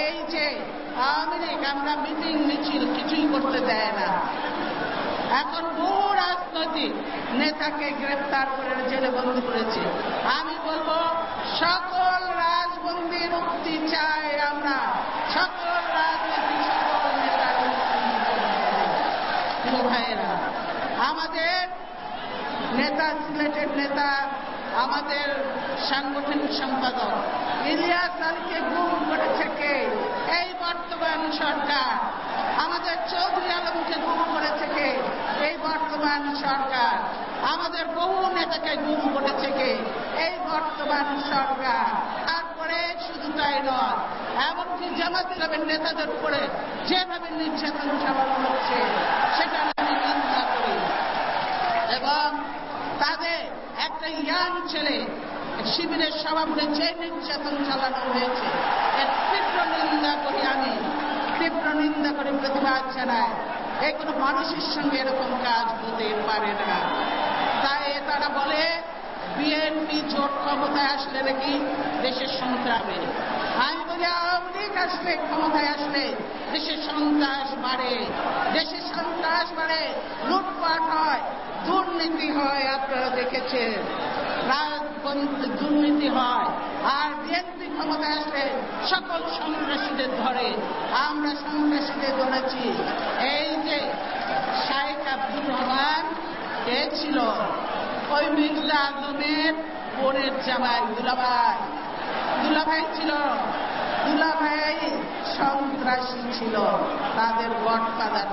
এই যে আওয়ামী লীগ আমরা মিটিং মিছিল কিছুই করতে দেয় না। এখন বহু রাজনৈতিক নেতাকে গ্রেপ্তার করে জেলে বন্দি করেছে। আমি বলব, সকল রাজবন্দি মুক্তি চাই আমরা। সকল রাজনীতি সকল ভাইয়েরা, আমাদের নেতা, সিলেটের নেতা, আমাদের সাংগঠনিক সম্পাদক ইলিয়াস আলীকে গুম করেছে কে? এই বর্তমান সরকার। আমাদের চৌধুরী আলমকে গুম করেছে কে? এই বর্তমান সরকার। আমাদের বহু নেতাকে গুম করেছে কে? এই বর্তমান সরকার। তারপরে শুধু তাই নয়, এমনকি জামাত ইসলামের নেতাদের উপরে যেভাবে নির্যাতন চালানো হচ্ছে সেটা আমি নিন্দা করি। এবং তাদের একটা ইয়াং ছেলে শিবিরের সভাপতি যে নির্যাতন চালানো হয়েছে। এর তীব্র নিন্দা করি আমি, তীব্র নিন্দা করে, প্রতিবাদ জানায় এই কোনো মানুষের সঙ্গে এরকম কাজ হতে পারে না। তাই তারা বলে, বিএনপি জোট ক্ষমতায় আসলে নাকি দেশের সংগ্রামে আমি বলি, আওয়ামী লীগ আসলে ক্ষমতায় আসলে দেশের সন্ত্রাস বাড়ে। দেশের সন্ত্রাস বাড়ে, লুটপাট হয়, দুর্নীতি হয়, আপনারা দেখেছেন। দুর্নীতি হয়, আর বিএনপি ক্ষমতায় আসলে সকল সন্ত্রাসীদের ধরে আমরা সন্ত্রাসীদের ধরেছি এই যে শাহেখ আব্দুর রহমান, কে ছিল? ওই মির্জা আজমের বোনের জামাই দুলাভাই। দুলাভাই ছিল? দুলাভাই সন্ত্রাসী ছিল, তাদের গডফাদার